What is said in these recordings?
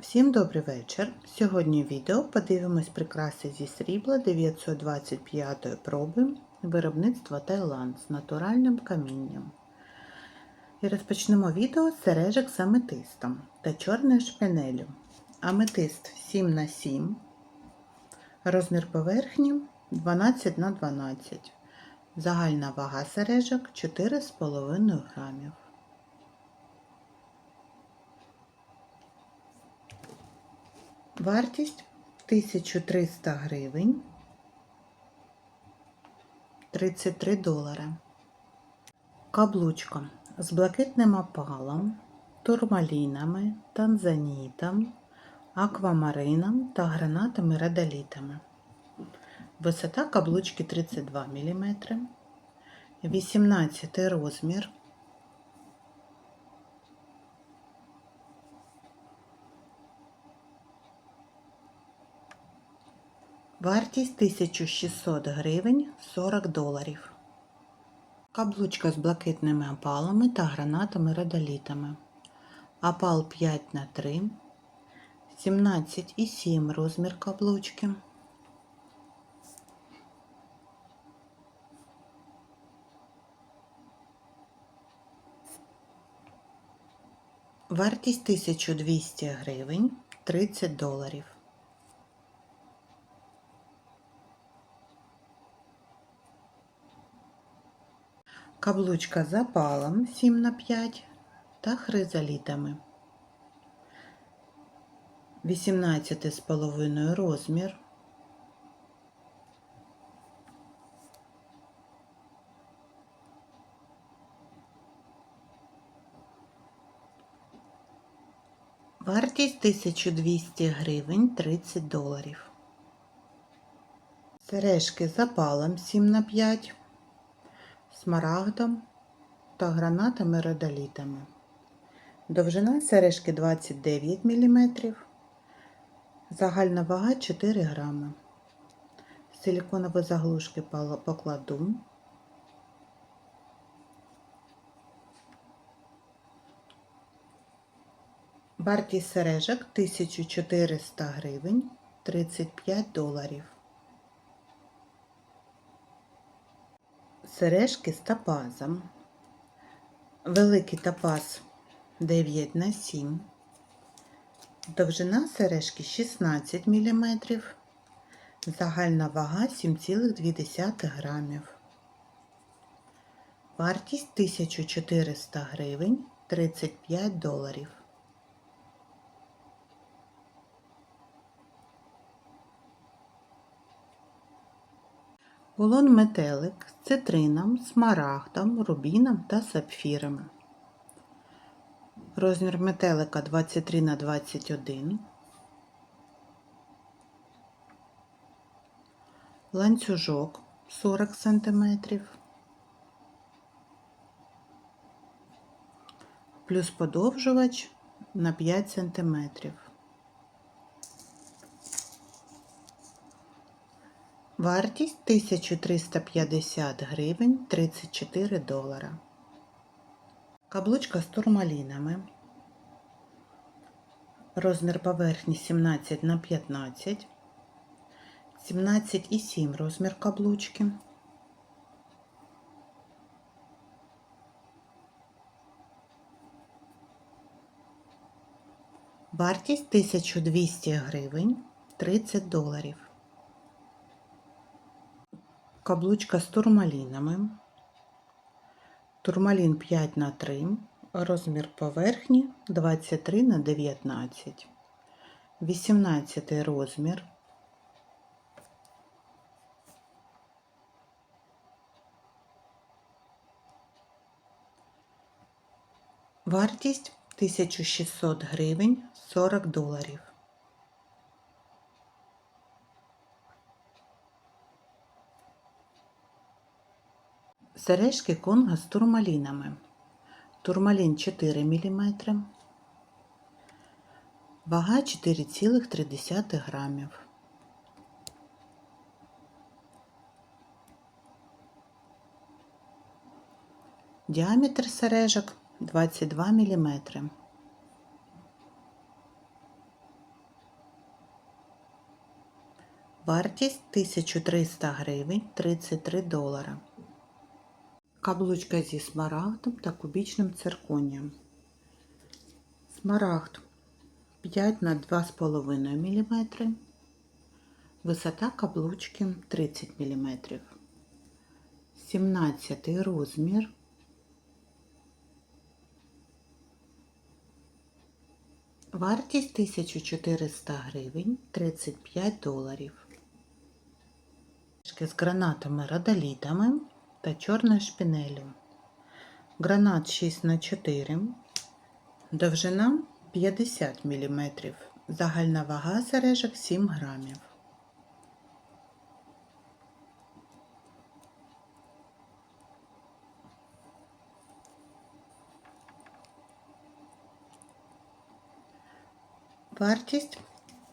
Всім добрий вечір. Сьогодні в відео подивимось прикраси зі срібла 925 проби виробництва Таїланд з натуральним камінням. І розпочнемо відео з сережок з аметистом та чорною шпинелю. Аметист 7 на 7 розмір поверхні 12 на 12 Загальна вага сережок 4,5 грамів. Вартість 1300 гривень 33 долари. Каблучка з блакитним опалом, турмалінами, танзанітом, аквамарином та гранатами радолітами. Висота каблучки 32 мм, 18 розмір. Вартість 1600 гривень 40 доларів. Каблучка з блакитними опалами та гранатами радолітами. Опал 5 на 3 17,7 розмір каблучки. Вартість 1200 гривень 30 доларів. Каблучка з опалом 7 на 5 та хризалітами. 18,5 розмір. Вартість 1200 гривень 30 доларів. Сережки з опалом 7 на 5 смарагдом та гранатами родолітами. Довжина сережки 29 мм, загальна вага 4 грами. Силіконові заглушки покладу. Вартість сережок 1400 гривень 35 доларів. Сережки з топазом. Великий топаз 9 на 7. Довжина сережки 16 мм. Загальна вага 7,2 грамів. Вартість 1400 гривень 35 доларів. Кулон метелик з цитрином, смарагдом, рубіном та сапфірами. Розмір метелика 23 на 21. Ланцюжок 40 см. Плюс подовжувач на 5 см. Вартість 1350 гривень 34 долара. Каблучка з турмалінами. Розмір поверхні 17 на 15. 17,7 розмір каблучки. Вартість 1200 гривень 30 доларів. Каблучка з турмалінами. Турмалін 5 на 3, розмір поверхні 23 на 19, 18 розмір. Вартість 1600 гривень 40 доларів. Сережки конга з турмалінами. Турмалін 4 мм, вага 4,3 грамів. Діаметр сережок 22 мм. Вартість 1300 гривень 33 долара. Каблучка зі смарагдом та кубічним цирконієм. Смарагд 5 на 2,5 мм. Висота каблучки 30 мм. 17 розмір. Вартість 1400 гривень 35 доларів. З гранатами радолітами та чорною шпінелю. Гранат 6 на 4 довжина 50 мм. Загальна вага сережок 7 грамів. Вартість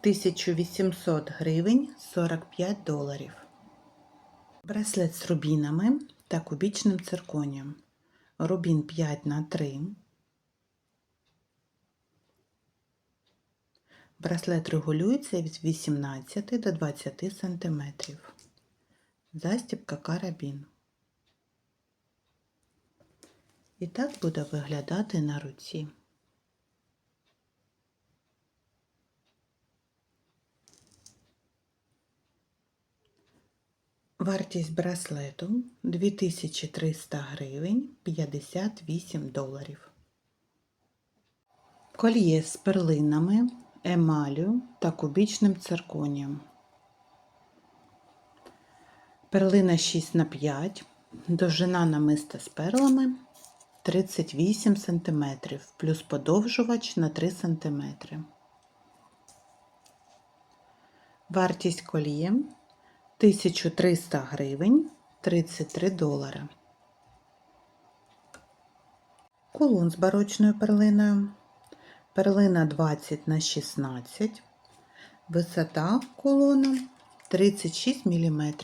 1800 гривень 45 доларів. Браслет з рубінами та кубічним цирконієм. Рубін 5 на 3. Браслет регулюється від 18 до 20 см. Застібка карабін. І так буде виглядати на руці. Вартість браслету 2300 гривень 58 доларів. Кольє з перлинами, емалю та кубічним цирконієм. Перлина 6 на 5 довжина намиста з перлами 38 см, плюс подовжувач на 3 см. Вартість кольє 1300 гривень 33 долари. Кулон з барочною перлиною. Перлина 20 на 16. Висота кулона 36 мм.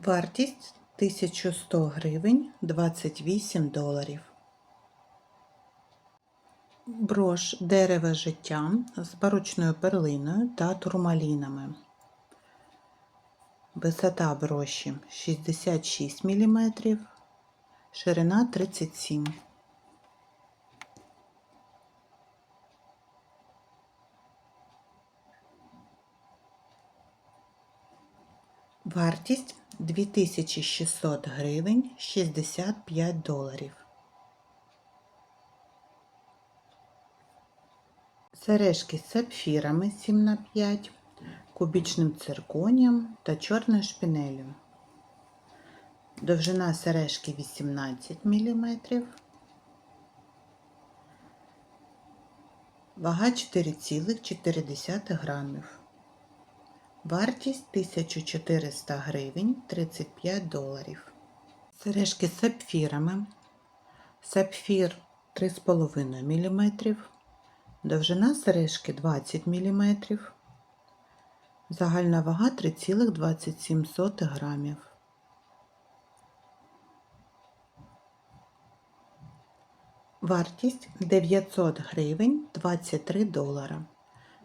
Вартість 1100 гривень 28 доларів. Брош дерева життя з барочною перлиною та турмалінами. Висота броші 66 мм, ширина 37 Вартість 2600 гривень 65 доларів. Сережки з сапфірами 7 на 5 кубічним цирконієм та чорною шпінелю. Довжина сережки 18 мм. Вага 4,4 грамів. Вартість 1400 гривень 35 доларів. Сережки з сапфірами. Сапфір 3,5 мм. Довжина сережки 20 мм. Загальна вага 3,27 грамів. Вартість 900 гривень 23 долара.